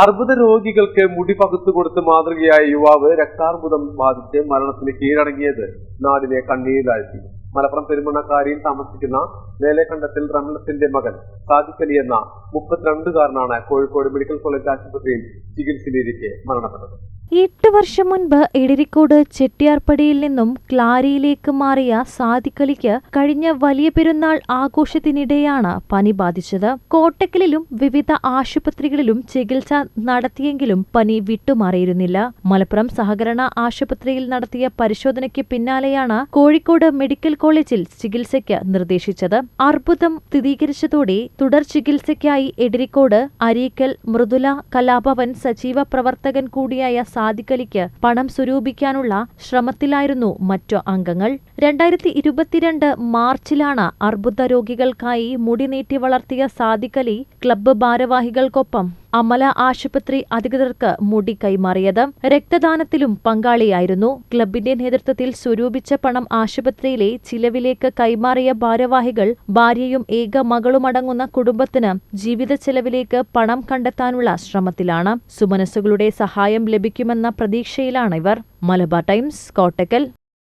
അർബുദ രോഗികൾക്ക് മുടി പകുത്തു കൊടുത്ത് മാതൃകയായ യുവാവ് രക്താർബുദം ബാധിച്ച് മരണത്തിന് കീഴടങ്ങിയത് നാടിനെ കണ്ണീരിലാഴ്ത്തി. മലപ്പുറം പെരുമണക്കാരിയിൽ താമസിക്കുന്ന വേലേക്കണ്ടത്തിൽ റമണത്തിന്റെ മകൻ സാദിഖലി എന്ന മുപ്പത്തിരണ്ടുകാരനാണ് കോഴിക്കോട് മെഡിക്കൽ കോളേജ് ആശുപത്രിയിൽ ചികിത്സയിലിരിക്കെ മരണപ്പെട്ടത്. എട്ട് വർഷം മുൻപ് എടരിക്കോട് ചെട്ടിയാർപ്പടിയിൽ നിന്നും ക്ലാരിയിലേക്ക് മാറിയ സാദിക്കലിക്ക് കഴിഞ്ഞ വലിയ പെരുന്നാൾ ആഘോഷത്തിനിടെയാണ് പനി ബാധിച്ചത്. കോട്ടക്കലിലും വിവിധ ആശുപത്രികളിലും ചികിത്സ നടത്തിയെങ്കിലും പനി വിട്ടുമാറിയിരുന്നില്ല. മലപ്പുറം സഹകരണ ആശുപത്രിയിൽ നടത്തിയ പരിശോധനയ്ക്ക് പിന്നാലെയാണ് കോഴിക്കോട് മെഡിക്കൽ കോളേജിൽ ചികിത്സയ്ക്ക് നിർദ്ദേശിച്ചത്. അർബുദം സ്ഥിരീകരിച്ചതോടെ തുടർ ചികിത്സയ്ക്കായി എടരിക്കോട് അരീക്കൽ മൃദുല കലാഭവൻ സജീവ പ്രവർത്തകൻ കൂടിയായ സാദിഖലിക്ക് പണം സ്വരൂപിക്കാനുള്ള ശ്രമത്തിലായിരുന്നു മറ്റു അംഗങ്ങൾ. രണ്ടായിരത്തി ഇരുപത്തിരണ്ട് മാർച്ചിലാണ് അർബുദ രോഗികൾക്കായി മുടി നീട്ടി വളർത്തിയ സാദിഖലി ക്ലബ്ബ് ഭാരവാഹികൾക്കൊപ്പം അമല ആശുപത്രി അധികൃതർക്ക് മുടി കൈമാറിയത്. രക്തദാനത്തിലും പങ്കാളിയായിരുന്നു. ക്ലബിന്റെ നേതൃത്വത്തിൽ സ്വരൂപിച്ച പണം ആശുപത്രിയിലെ ചിലവിലേക്ക് കൈമാറിയ ഭാരവാഹികൾ ഭാര്യയും ഏക മകളുമടങ്ങുന്ന കുടുംബത്തിന് ജീവിത ചെലവിലേക്ക് പണം കണ്ടെത്താനുള്ള ശ്രമത്തിലാണ്. സുമനസ്സുകളുടെ സഹായം ലഭിക്കുമെന്ന പ്രതീക്ഷയിലാണ് ഇവർ. മലബാർ ടൈംസ് കോട്ടക്കൽ.